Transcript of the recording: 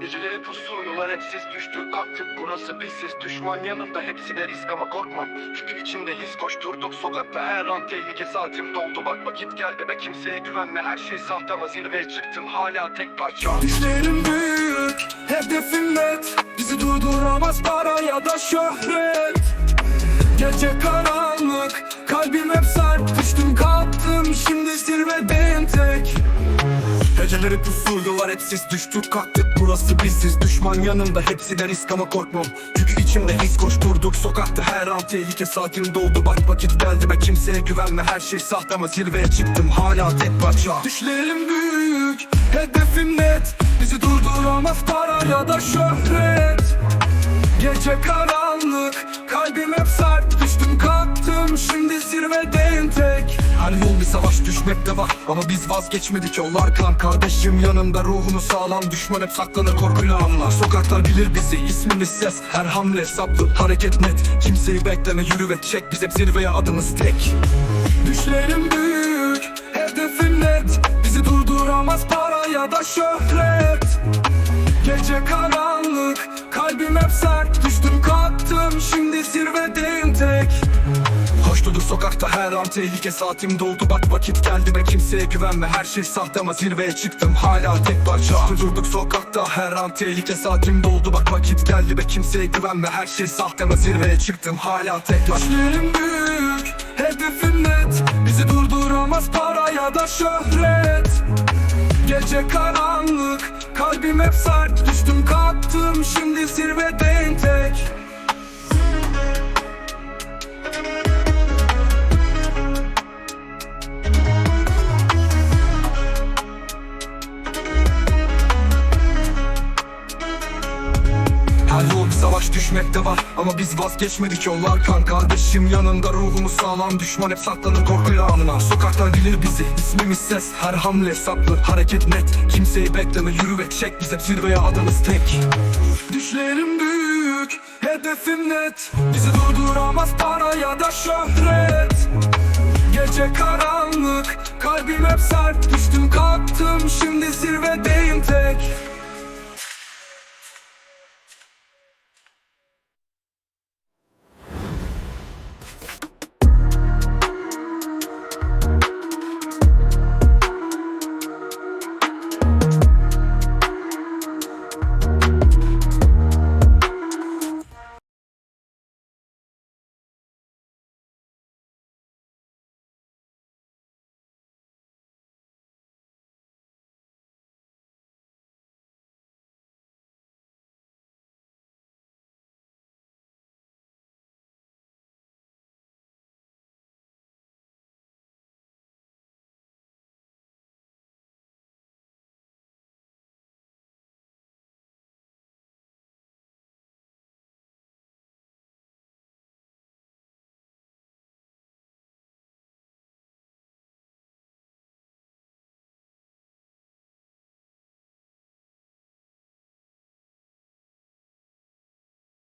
Geceleri pusuyorlar hep siz kalktık Burası bizsiz düşman yanında hepsi de risk ama korkmam Çünkü içinde his koşturduk sokakta her an tehlike saatim doldu. Bak vakit geldi ve kimseye güvenme her şey sahte ama zirveye çıktım. Hala tek parça. Düşlerim büyük, hedefim net. Bizi durduramaz para ya da şöhret. Gece karanlık, kalbim hep sert. Düştüm kalktım, şimdi zirvedeyim tek Geceleri pusurdular hep siz düştük kalktık Burası bizsiz düşman yanımda hepsi risk ama korkmam. Çünkü içimde his koşturduk sokakta her an tehlike. Saatim doldu Bak vakit geldi. Ve kimseye güvenme her şey sahte ama zirveye çıktım. Hala tek parça. Düşlerim büyük hedefim net. Bizi durduramaz para ya da şöhret. Gece karanlık Kalbim hep sert. Düştüm kalktım Şimdi zirvedeyim tek Her yol bir savaş düşmekte var. Ama biz vazgeçmedik yollar kan. Kardeşim yanımda ruhunu sağlam. Düşman hep saklanır korkuyla anlar. Sokaklar bilir bizi ismimiz ses. Her hamle hesaplı hareket net. Kimseyi bekleme yürü ve çek. Biz hep zirveye adımız tek. Düşlerim büyük Hedefim net. Bizi durduramaz para ya da şöhret. Gece karanlık Kalbim hep sert. Düştüm kalktım Şimdi zirvedeyim Koşturduk sokakta her an tehlike. Saatim doldu Bak vakit geldi ve kimseye güvenme. Her şey sahte ama zirveye çıktım. Hala tek parça. Durduk sokakta her an tehlike. Saatim doldu Bak vakit geldi ve kimseye güvenme. Her şey sahte ama zirveye çıktım. Hala tek parça. Düşlerim büyük Hedefim net. Bizi durduramaz para ya da şöhret. Gece karanlık Kalbim hep sert. Düştüm kalktım Şimdi savaş düşmekte var. Ama biz vazgeçmedik yollar kan Kardeşim. Yanında ruhumuz sağlam Düşman hep saklanır korkuyla anına. Sokaklar bilir bizi. İsmimiz ses. Her hamle hesaplı hareket net. Kimseyi bekleme. Yürü ve çek. Biz hep zirveye adımız tek. Düşlerim büyük. Hedefim net. Bizi durduramaz para ya da şöhret. Gece karanlık. Kalbim hep sert. Düştüm tek